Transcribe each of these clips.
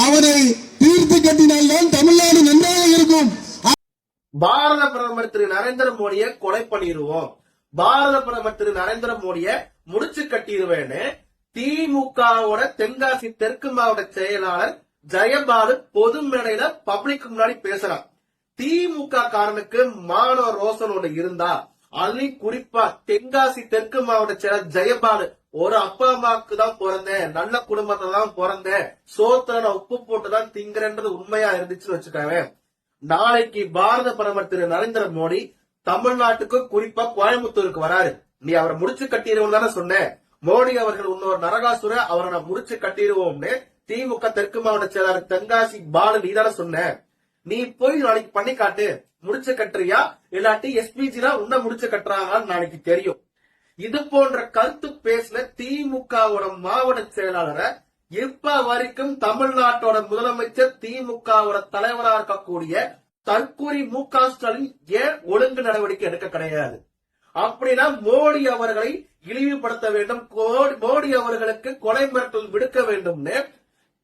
அவனை தீர்த்து கட்டினால்தான் தமிழ்நாடு நன்றாக இருக்கும். பாரத பிரதமர் திரு நரேந்திர மோடியை கொலை பண்ணிடுவோம் பாரத பிரதமர் திரு நரேந்திர மோடியை முடிச்சு கட்டிடுவேன்னு திமுகவோட தென்காசி தெற்கு மாவட்ட செயலாளர் ஜெயபாலு பொது மேடையில பப்ளிக் முன்னாடி பேசுறான் திமுக காரனுக்கு மானோ ரோசனோட ஒண்ணு இருந்தா அதுலயும் குறிப்பா தென்காசி தெற்கு மாவட்ட செயலர் ஜெயபாலு. ஒரு அப்பா அம்மாவுக்கு தான் பிறந்தேன். நல்ல குடும்பத்துல தான் பிறந்தேன். சோத்துல நான் உப்பு போட்டு தான் திங்கிறன்றது உண்மையா இருந்துச்சுன்னு வச்சுக்கவேன் நாளைக்கு பாரத பிரதமர் திரு நரேந்திர மோடி தமிழ்நாட்டுக்கு குறிப்பா கோயம்புத்தூருக்கு வராரு. நீ அவரை முடிச்சு கட்டிடுவோம் தானே சொன்ன மோடி அவர்கள் இன்னொரு நரகாசுர அவரை நான் முடிச்சு கட்டிடுவோம்னு திமுக தெற்கு மாவட்ட செயலாளர் தென்காசி பாலு நீ தானே சொன்ன நீ போய் நாளைக்கு பண்ணி காட்டு முடிச்சு கட்டுறியா? இல்லாட்டி எஸ்பிஜி உன்ன முடிச்ச கட்டுறாங்கன்னு நாளைக்கு தெரியும். இது போன்ற கருத்து பேசின திமுகவோட மாவட்ட செயலாளரை இப்ப வரைக்கும் தமிழ்நாட்டோட முதலமைச்சர் திமுகவோட தலைவரா இருக்கக்கூடிய தற்கூரி மு க ஸ்டாலின் ஏன் ஒழுங்கு நடவடிக்கை எடுக்க கிடையாது? அப்படின்னா மோடி அவர்களை இழிவுபடுத்த வேண்டும். கோ- மோடி அவர்களுக்கு கொலை மிரட்டல் விடுக்க வேண்டும்னு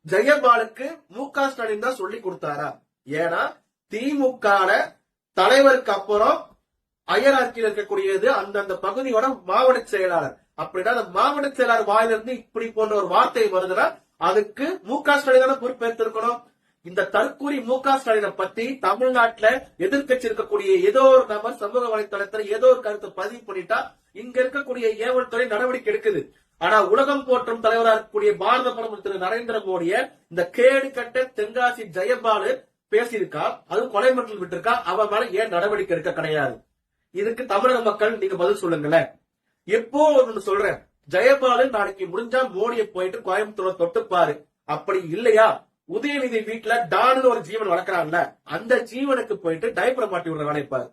ஜெயபாலுக்கு மு க ஸ்டாலின் தான் சொல்லி கொடுத்தாரா? ஏன்னா திமுக தலைவருக்கு அப்புறம் அயராட்சியில் இருக்கக்கூடியது அந்தந்த பகுதியோட மாவட்ட செயலாளர். அப்படின்னா அந்த மாவட்ட செயலாளர் வாயிலிருந்து இப்படி போன்ற ஒரு வார்த்தை வருதுன்னா அதுக்கு மு க ஸ்டாலின் தானே பொறுப்பேற்றிருக்கணும். இந்த தற்கூரி மு க ஸ்டாலினை பத்தி தமிழ்நாட்டுல எதிர்க்கட்சி இருக்கக்கூடிய ஏதோ ஒரு நபர் சமூக வலைத்தளத்துல ஏதோ ஒரு கருத்தை பதிவு பண்ணிட்டா இங்க இருக்கக்கூடிய ஏவல் துறை நடவடிக்கை எடுக்குது. ஆனா உலகம் போற்றும் தலைவராக இருக்கக்கூடிய பாரத பிரதமர் திரு நரேந்திர மோடிய இந்த கேடு கட்ட தென்காசி ஜெயபாலு பேசியிருக்கா? அது கொலை மிரட்டல் விட்டிருக்கா? அவன் மேல ஏன் நடவடிக்கை எடுக்க கிடையாது? இதுக்கு தமிழக மக்கள் நீங்க பதில் சொல்லுங்களேன். எப்போ ஒண்ணு சொல்றேன். ஜெயபாலு நாளைக்கு முடிஞ்சா மோடியை போயிட்டு கோயம்புத்தூர்ல தொட்டுப்பாரு. அப்படி இல்லையா? உதயநிதி வீட்டுல டான்னு ஒரு ஜீவன் வளர்க்கறான்ல. அந்த ஜீவனுக்கு போயிட்டு டைப்பரை மாட்டி விடுற வேலைப்பாரு